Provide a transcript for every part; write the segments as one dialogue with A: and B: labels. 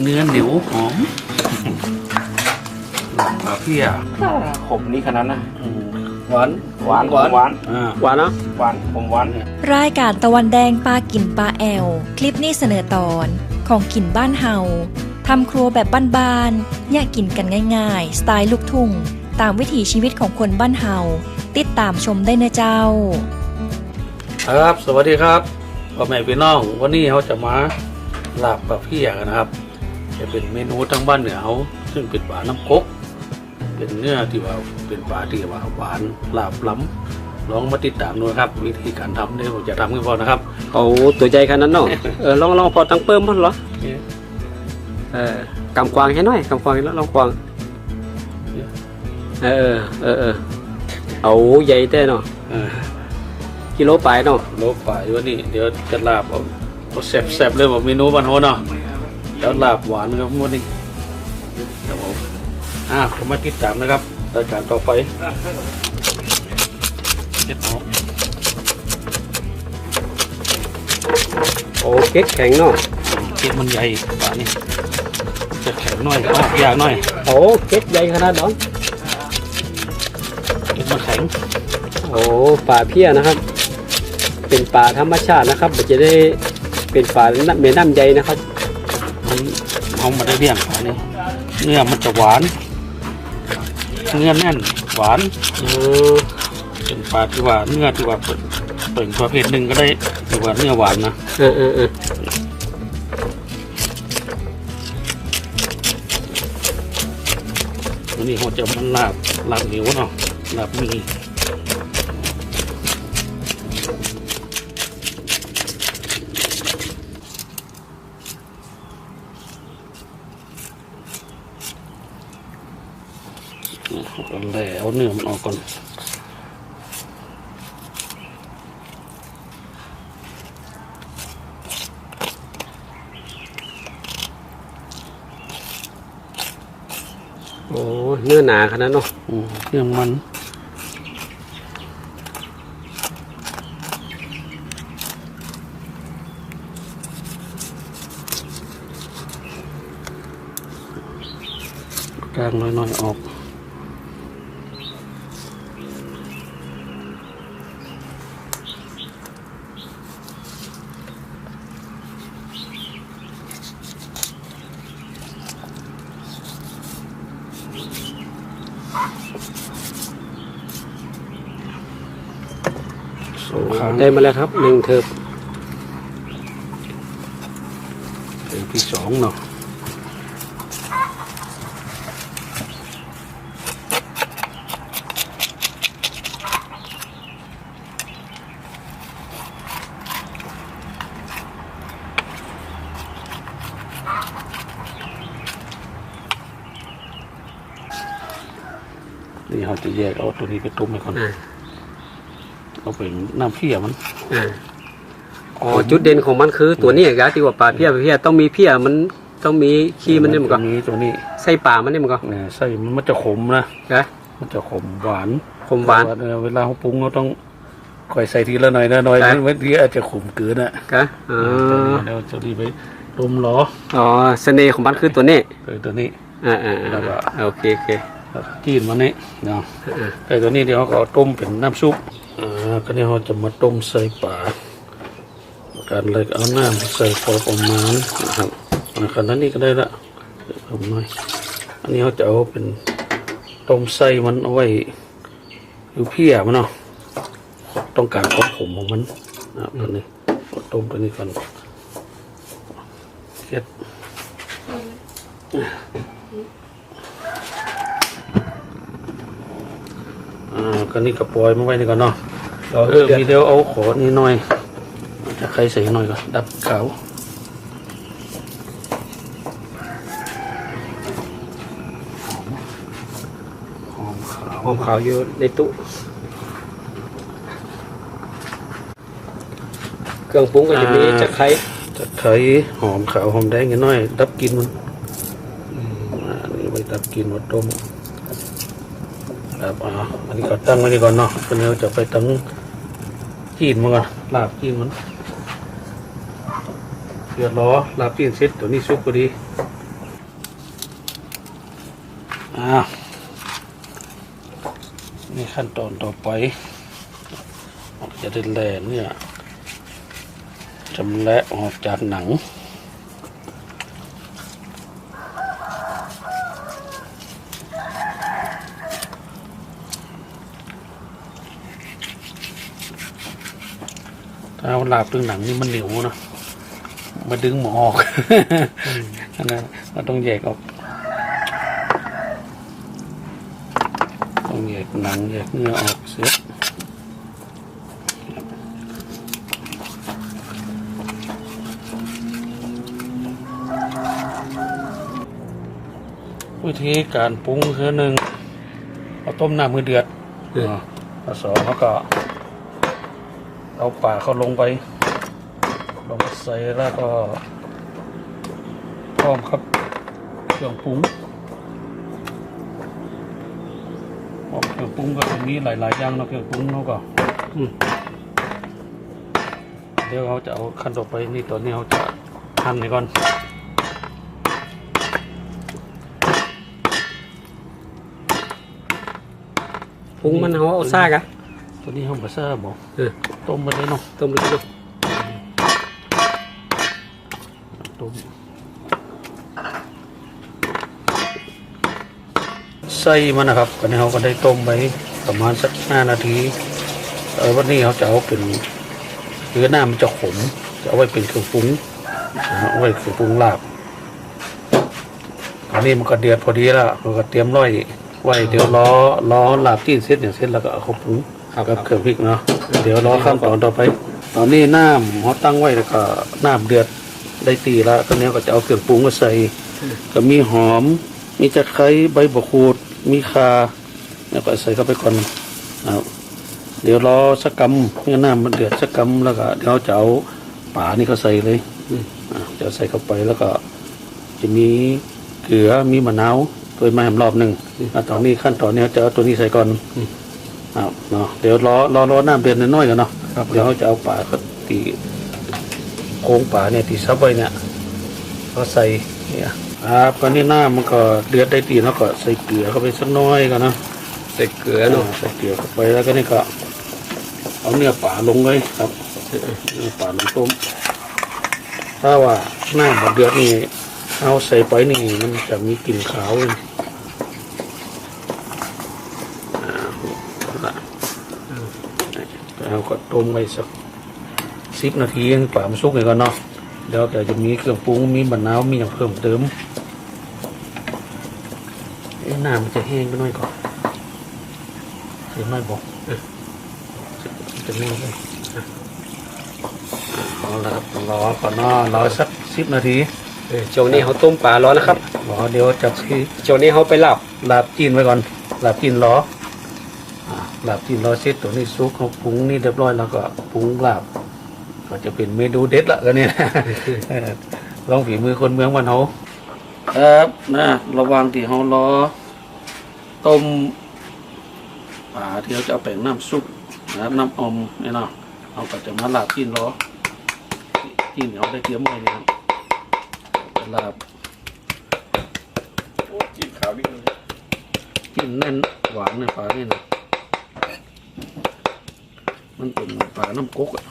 A: เนื้อเหนียวหอมหลับปลาเพี้ย
B: ขมนี่ขนาดนะ
A: อืมหวาน
B: หวานหวานหวาน
A: อ่า
C: หวานเนาะ
B: หวานผมหวาน
D: รายการตะวันแดงปลากินปลาแอล คลิปนี้เสนอตอนของกินบ้านเฮาทำครัวแบบบ้านๆอยากกินกันง่าย ๆ สไตล์ลูกทุ่ง ตามวิถีชีวิตของคนบ้านเฮาติดตามชมได้นะเจ้า
A: ครับ สวัสดีครับพ่อแม่พี่น้อง วันนี้เขาจะมาลาบปลาเพี้ยกันนะครับ จะเป็นเมนูทางบ้านเหนือเขาซึ่งเป็นปลาน้ำกกเป็นเนื้อที่ว่าเป็นปลาที่ว่าหวานลาบล้ำลองมาติดตามดูนะครับ วิธีการทำเนี่ยผมจะทำกันพอนะครับ
C: เอาตัวใจขนาดนั้นเนาะเออลองลองพอตั้งเพิ่มมันเหรอเออกำกวางให้หน่อยกำกวางให้แล้วลองกวางเออเออเออเอาใหญ่แต่เนาะ
A: อ่า
C: กิโลปลายเนาะ
A: โลบฝ่ายวันนี้เดี๋ยวจะลาบเอาเอาแซ่บๆเลยบอกเมนูบ้านโฮเนาะ แล้วลาบหวานครับวันนี้ครับผมอ่าผมมาติดตามนะครับรายการต่อไปเจ็ดหอม
C: โอ้เก๊กแข็งเนาะ
A: เก็บมันใหญ่ปลานี่จะแข็งหน่อยออกยากหน่อย
C: โอ้เก๊กใหญ่ขนาดนั้น
A: เก็บมันแข็ง
C: โอ้ปลาเพี้ยนะครับ เป็นปลาธรรมชาตินะครับมันจะได้เป็นปลาเมน้ำใหญ่นะครับ
A: มัน เอามาได้เรียงปลานี่เนื้อมันจะหวาน เนื้อแน่นหวาน
C: เออ
A: เป็นปลาที่ว่าเนื้อที่ว่าเป็นเป็นประเภทหนึ่งก็ได้ที่ว่าเนื้อหวานนะ
C: เออเออเออ
A: วันนี้เขาจะมันลาบลาบเหนียวเนาะลาบมี เอาแหล่เอาเนื้อมันออกก่อน
C: โอ้เนื้อหนาขนาดนั้นเนาะ
A: อืมเครื่องมันกลางน้อยๆออก สองครั้ง
C: ได้มาแล้วครับหนึ่งเทิบ
A: เป็นที่สองเนาะนี่เราจะแยกเอาตัวนี้ไปต้มไปก่อน
C: อ่า
A: เอาเป็นน้ำเพี้ยมัน
C: อ่าอ๋อจุดเด่นของมันคือตัวนี้ครับที่ว่าปลาเพี้ยเพี้ยต้องมีเพี้ยมันต้องมีขี้มันนี่มันก็
A: ตัวนี้ตัวนี้
C: ไส้ปลามันนี่มันก็
A: เนี่ยไส้มันมันจะขมนะ
C: นะ
A: มันจะขมหวาน
C: ขมหวาน
A: แต่เวลาเขาปรุงเราต้องค่อยใส่ทีละหน่อยละหน่อย
C: ครับ
A: บางทีอาจจะขมเกินอะ
C: กะอ๋อ
A: แล้วจะรีบไปต้มล้อ
C: อ๋อเสน่ห์ของมันคือตัวนี้
A: ใส่ตัวนี้
C: อ่าอ่า
A: แล้วก็
C: โอเคโอเค
A: แล้วก็จีนมันนี่เนาะ
C: อ่า
A: ใส่ตัวนี้เดี๋ยวเขาก็เอาต้มเป็นน้ำซุป อ่าก็นี่เขาจะมาต้มใส่ปลาการเลยเอาน้ำใส่พอประมาณนะครับขนาดนี้ก็ได้ละเดี๋ยวผมหน่อยอันนี้เขาจะเอาเป็นต้มไส้มันเอาไว้อยู่เพี้ยมันเนาะต้องการความขมของมันนะครับตัวนี้ต้มตัวนี้ก่อนเก็ด อ่าก็นี่กระปล่อยมาไว้นี่ก่อนเนาะเออมีเดียวเอาขอนี่หน่อยจะใครใส่หน่อยก่อนดับขาวหอมขาว
C: หอมขาวอยู่ในตู้เครื่องปรุงก็จะมีจะไคร้
A: จะไข่หอมขาวหอมแดงนิดหน่อย ดับกลินมันอ่านี่ไว้ดับกลินวัดต้ม ครับอ๋ออันนี้ก็ตั้งไว้นี่ก่อนเนาะเดี๋ยวจะไปตั้งจีนมาก่อนลาบจีนมันเดือดร้อลาบจีนเสร็จตัวนี้ซุกพอดีอ่านี่ขั้นตอนต่อไปจะได้แลนเนี่ยจำและออกจากหนัง ถ้าเอาลาบดึงหนังนี่มันเหนียวนะมาดึงหมอออกอันนั้นเราต้องแยกออก ต้องแยกหนังแยกเนื้อออกเสียวิธีการปรุงคือหนึ่งเอาต้มน้ำมือเดือด
C: เออ
A: แล้วสองเขาก็ เอาป่าเขาลงไป ลงไปใส่แล้วก็พร้อมครับเครื่องปรุงพร้อมเครื่องปรุงก็จะมีหลายๆอย่างเนาะเครื่องปรุงเขาก็
C: อืม
A: เดี๋ยวเขาจะเอาขั้นต่อไปนี่ตัวนี้เขาจะหั่นนี่ก่อน
C: ปรุงมันเขาเอาซ่ากะ
A: ตัวนี้เขาบะซ่าบอก
C: เออ
A: ต้มไปเลยเนาะ
C: ต้มเลยลูก
A: ต้มไส้มันนะครับตอนนี้เขาก็ได้ต้มไปประมาณสักห้านาทีเออวันนี้เขาจะเอาเป็นเนื้อหน้ามันจะขมจะเอาไว้เป็นเครื่องปรุงนะฮะเอาไว้เครื่องปรุงลาบอันนี้มันก็เดือดพอดีแล้วเราก็เตรียมร้อยไว้เดี๋ยวล้อล้อลาบจีนเสร็จอย่างเสร็จแล้วก็เอาเข้าปรุง กับเครื่องพริกเนาะเดี๋ยวรอขั้นตอนต่อไป ตอนนี้น้ำเขาตั้งไว้แล้วก็น้ำเดือดได้ตีแล้วตอนนี้ก็จะเอาเครื่องปรุงมาใส่ ก็มีหอม มีตะไคร้ใบบกรูด มีคาแล้วก็ใส่เข้าไปก่อนนะครับเดี๋ยวรอสักกำเมื่อน้ำมันเดือดสักกำแล้วก็เดี๋ยวเราจะเอาป่านี่เขาใส่เลยจะใส่เข้าไปแล้วก็ จะมีเกลือมีมะนาวตัวมาแหมรอบหนึ่งอะตอนนี้ขั้นตอนนี้เราจะเอาตัวนี้ใส่ก่อน ครับเนาะเดี๋ยวรอรอรอน้ำเดือดน้อยๆกันเนาะเดี๋ยวเขาจะเอาป่าก็ตีโค้งป่าเนี่ยตีซับไว้เนี่ยก็ใส่เนี่ยครับตอนนี้น้ำมันก็เดือดได้ตีแล้วก็ใส่เกลือเข้าไปสักน้อยกันเนาะ
C: ใส่เกลือเนาะ
A: ใส่เกลือเข้าไปแล้วก็นี่ก็ เอาเนื้อป่าลงเลยครับเนื้อป่าลงต้มถ้าว่าหน้าบดเดือดนี่เอาใส่ไปนี่มันจะมีกลิ่นขาวเลยอ่าละแล้ว ก็ต้มไว้สักสิบนาทีให้ป่ามันสุกเลยก่อนเนาะเดี๋ยวก็จะมีเครื่องปรุงมีมะนาวมีอย่างเพิ่มเติมเอ๊ะน้ำมันจะแห้งไปหน่อยก่อนเห็นไหมบอกเออจะแห้งเลยเอาละครับรอก่อนเนาะรอสักสิบนาที
C: เออช่วงนี้เขาต้มปลาร้อนนะครับ
A: รอเดี๋ยวจับที่
C: ช่วงนี้เขาไปลาบ
A: ลาบจีนไว้ก่อนลาบจีนรออ่า ลาบจีนรอเสร็จตัวนี้ซุปเขาปรุงนี่เรียบร้อยแล้วก็ปรุงลาบ ก็จะเป็นเมนูเด็ดละกันเนี่ยเออลองฝีมือคนเมืองวันเขาครับนะระหวังที่เขารอต้มปลาที่เขาจะเอาแป้งน้ำซุปนะครับน้ำอมเนี่ยเนาะเอาก็จะมาลาบจีนรอจีนเขาได้เตรียมไว้เนี่ยครับลาบ
B: จีบขาววิ่งเลย
A: กินแน่นหวานในปลานี่นะ มันเป็นปลาน้ำก๊กอะ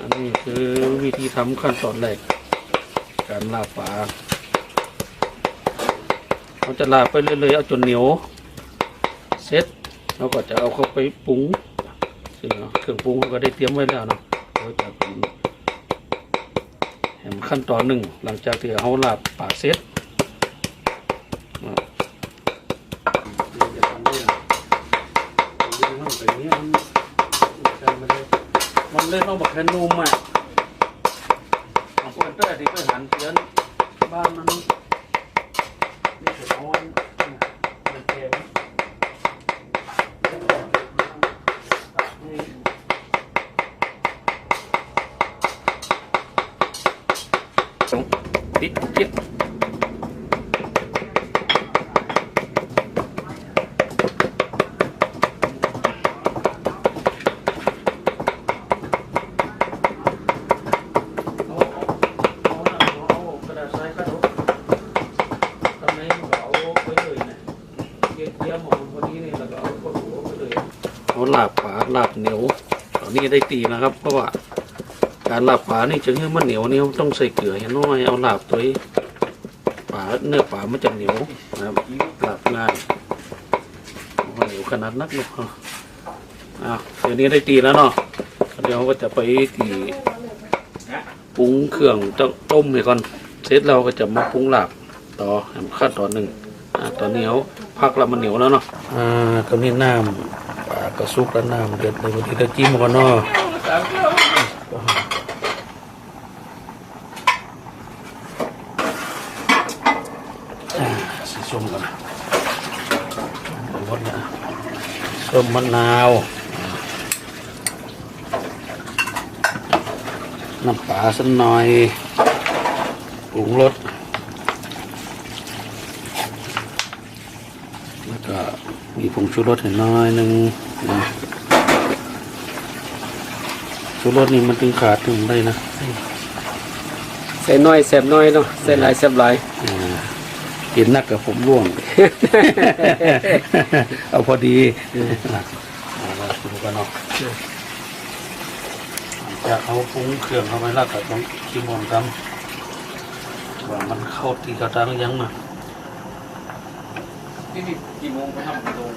A: อันนี้คือวิธีทำขั้นตอนแรกการลาบปลาเราจะลาบไปเรื่อยๆเอาจนเหนียวเสร็จเราก็จะเอาเข้าไปปรุงซึ่งเครื่องปรุงเราก็ได้เตรียมไว้แล้วเนาะเราจะเป็นขั้นตอนหนึ่งหลังจากที่เขาลาบปาเสร็จอะมัน เล่นต้องบักแคนนุ่มอะของเพื่อนเตอร์ที่เพื่อนหันเพื่อนบ้านมันคือเอาอันมันเก็บนี่ ติดจิตเอาเอาเอาเอากระดาษทราย ลาบปลาลาบเหนียว ตอนนี้ได้ตีนะครับ เพราะว่าการลาบปลานี่จะให้อมันเหนียวนี่ต้องใส่เกลือให้น้อยเอาลาบตัวปลาเนื้อปลามันจะเหนียวนะครับลาบง่ายเหนียวขนาดนักเนาะอะเดี๋ยวนี้ได้ตีแล้วเนาะเดี๋ยวก็จะไปตีปรุงเครื่องต้องต้มให้ก่อนเสร็จเราก็จะมาปรุงลาบต่อขั้นตอนหนึ่งอะตอนนี้เขาพักแล้วมันเหนียวแล้วเนาะอ่าตอนนี้น้ำ กระซุกแล้วน้ำเดือดในวันที่จะจิ้มก่อนเนาะสีส้มก่อนนะหมดนะส้มมะนาว น้ำปลาสักหน่อยปรุงรสแล้วก็มีผงชูรสหน้อยหนึ่ง ชูรสนี่มันถึงขาดถึงได้นะ
C: ใส่น้อยแสบน้อยเนาะใส่หลายแสบหลาย
A: อ่าเห็นนักกับผมร่วง เอาพอดีเอาละดูกันเนาะจะเอาปรุงเครื่องเข้าไปแล้วก็ต้องชิมอนกันว่ามันเข้าตีกระตังยังมา
B: นี่กี่โมงไปทำโรง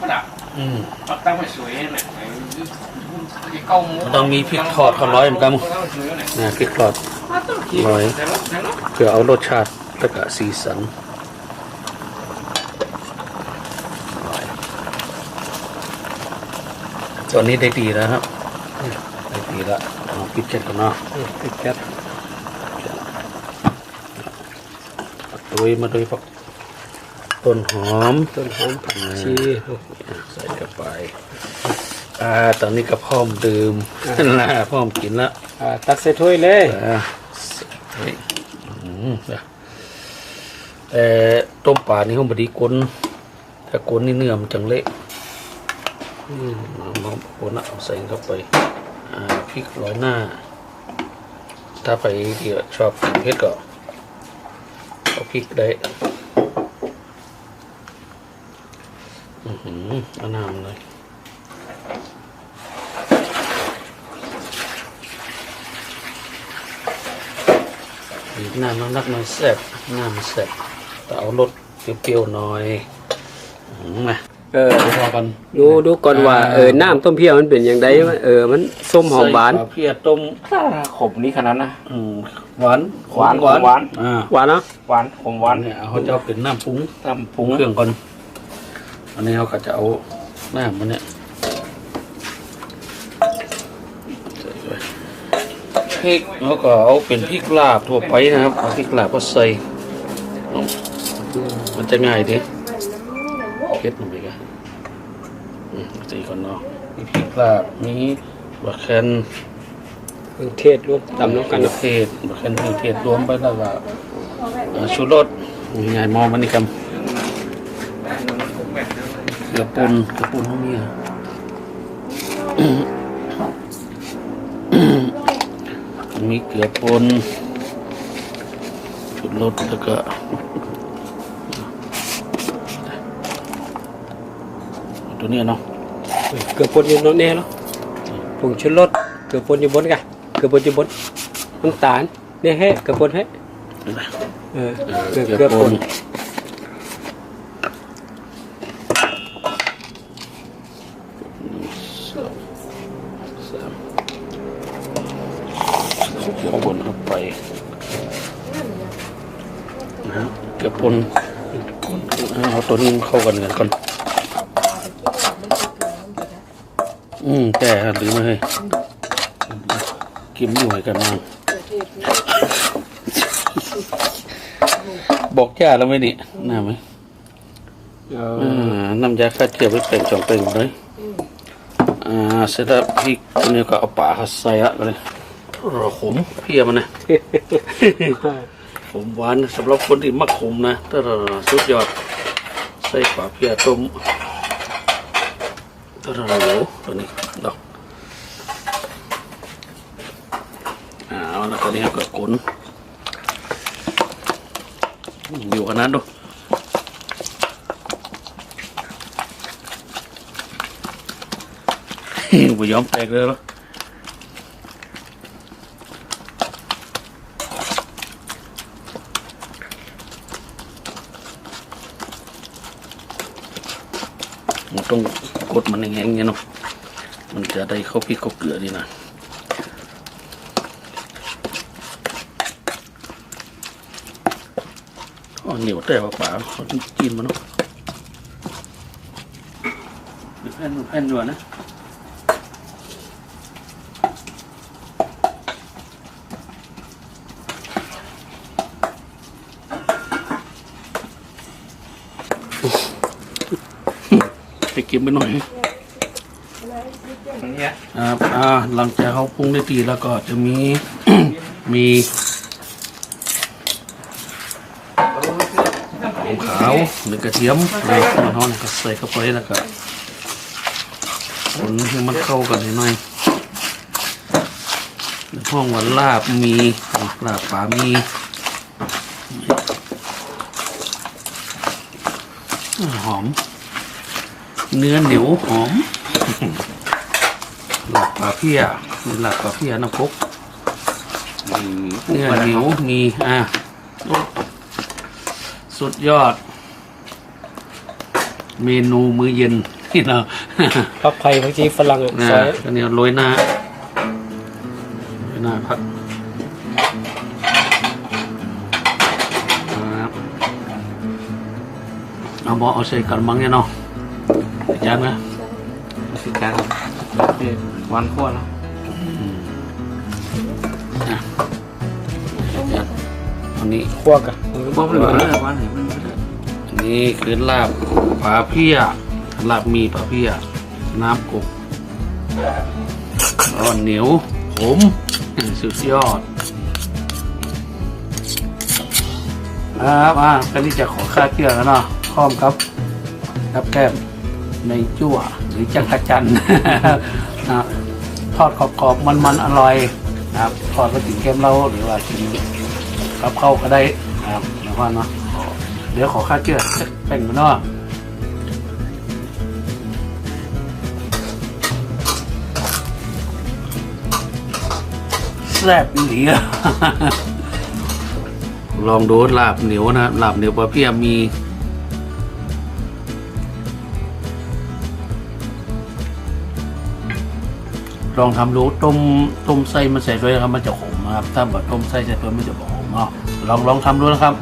B: ก็ดับ
A: อืม
B: ปักตั้งไม่สวยเนี่ยไอ้เก้าโมง
A: มันต้องมีพริกทอดข้าวร้อยเหมือนกัน
B: ตั้งสวยเนี่ย
A: นะพริกทอดร้อย
B: แต่ละแต่ละ
A: เพื่อเอารสชาติและก็สีสันตอนนี้ได้ดีแล้วครับได้ดีแล้วเอาปิดเจ็ดก่อนเนาะ
C: ติดแก๊ส
A: ตุยมาด้วยผัก ต้นหอม
C: ต้นหอมผักชี
A: ใส่เข้าไปอ่าตอนนี้ก็พร้อมดื่มนะพร้อมกินละ
C: อ่าตักใส่ถ้วยเลย
A: อ่าเฮ้ยอืมเดี๋ยวแต่ต้มปลานี่ห้องบดีกลนถ้ากลนนี่เนื้อมันจังเละอืมเอามาโอนเอาใส่เข้าไปอ่าพริกร้อยหน้า ถ้าไปที่ชอบกินเผ็ดก็เอาพริกได้ อือ หือเอาน้ำเลยน้ำน้ำนักหน่อยแซ่บน้ำมันแซ่บแต่เอารสเปรี้ยวๆหน่อยอืมา
C: เออ
A: พอกัน
C: ดูดูก่อนว่าเออน้ำต้มเพี้ยวมันเป็นอย่างไรวะเออมันส้มหอมหวาน
A: เพียต้ม
B: ขมนี่ขนาดนะ
A: หวาน
B: หวานหวาน
A: อ่า
C: หวานเนาะ
B: หวานขมหวาน
A: เนี่ยเขาจะเป็นน้ำปรุง
B: ทำ
A: ปรุงเครื่องก่อน อันนี้เขาก็จะเอาน้ำมันเนี่ยพริกแล้วก็เอาเป็นพริกลาบทั่วไปนะครับเอาพริกลาบก็ใส่มันจะง่ายดีเพ็ดลงไปกันใส่ก่อนเนาะมีพริกลาบมีบะแคน
C: เครื่องเทศรวมตำน้ำกัน
A: เครื่อ
C: เนาะ
A: ทศบะแคนเครื่องเทศรวมไปแล้วก็ชูรสง่ายมองมันนี่ครับ เกลือป่นเกลือป่นเขามีอะมีเกลือป่นชุดรสแล้วก็ตัวเนี้ยเนาะ
C: เกลือป่นอยู่โน่นแน่เนาะผงชูรสเกลือป่นอยู่บนกันเกลือป่นอยู่บนน้ำตาลเนี่ยเฮ้เกลือป่นเฮ้
A: นี่นะ
C: เออ
A: เออ
C: เกลือ
A: เกลื
C: เกลื
A: อ
C: อ
A: ป่
C: ป่
A: น
C: น
A: สามเกลือป่นเข้าไปนะฮะเกลือป่น เอาตัวนี้เข้ากันกันก่อน อืมแต่หรือไม่ให้กิมอยู่ให้กันมาบอกย่าแล้วไหมนี่น่าไหม
C: เอ
A: อ่
C: อา
A: น้ำยาฆ่าเชื้อไปเปล่งสองเปล่งเลยอ่าเสร็จแล้วพริกตัวนี้ก็เอาป่าเขาใส่ละเลยรอขมเพียมันนะขมหวานสำหรับคนที่มักขมนะถ้าเราสุดยอด ใส่ป่าเพียต้มถ้าเราเหลวตัวนี้ดอกอ่าแล้วก็นี้ก็กลนอยู่กันนั้นดูบ่ยอมแตกเลยหรอ ต้องกดมันแห้งๆเนี่ยเนาะมันจะได้เข้าพริกเข้าเกลือดีนะอ๋อเหนียวแต่ว่าป่าเขาต้องกินมันเนาะดูแผ่นดูแผ่นด้วยนะ ไปเก็บไปหน่อย
B: อย่างเงี้ย
A: ครับอ่าหลังจากเขาปรุงได้ดีแล้วก็จะมี มีหอมขาวหรือกระเทียมในส่วนเขาเนี่ยก็ใส่เข้าไปแล้วก็คนให้มันเข้ากันหน่อยในห้องวันลาบมีลาบปลามีอ่าหอม เนื้อเหนียวหอม หลักปลาเพี้ยมีหลักปลาเพี้ยน้ำพกเนื้อเหนียวมีอะโอ้สุดยอด เมนูมื้อเย็นที่เรา
C: ผักไผ่ผักชีฝรั่งอะ
A: นะ
C: ซอย
A: ก็เนี่ยโรยหน้าโรยหน้าพักครับเอาบอเอาใส่กระมังเนี่ยเนาะ จานนะ
B: คือการวันขั้วแล้ว
A: อันนี้
C: คั่วกัน
B: บ่ไม่เหมือนเลยวันไหนมัน
A: อันนี้คือลาบปลาเพี้ยลาบมีปลาเพี้ยน้ำกบอ่อนเหนียวผมสุดยอดครับอะก็นี่จะขอค่าเชื่อแล้วเนาะพร้อมครับรับแก้ม ในจั่วหรือจักรจันทร์นะทอดกรอบๆมันๆอร่อยนะครับทอดก็ถึงแก้มเราหรือว่ากินกับข้าวก็ได้นะครับนะว่าเนาะเดี๋ยวขอค่าเชือกแป้งมาเนาะแซ่บอีหลีอะลองดูลาบเหนียวนะลาบเหนียวปลาเพียมี ลองทำดูต้มต้มไส้มาใส่ด้วยนะครับมันจะขมนะครับ ถ้าแบบต้มไส้ใส่ด้วยมันจะบอกขมเนาะลองลองทำดูนะครับ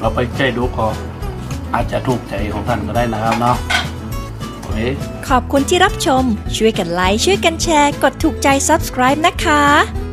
A: เราไปใจดูก็อาจจะถูกใจของท่านก็ได้นะครับเนาะโอเค
D: ขอบคุณที่รับชม ช่วยกันไลค์ช่วยกันแชร์ กดถูกใจ subscribe นะคะ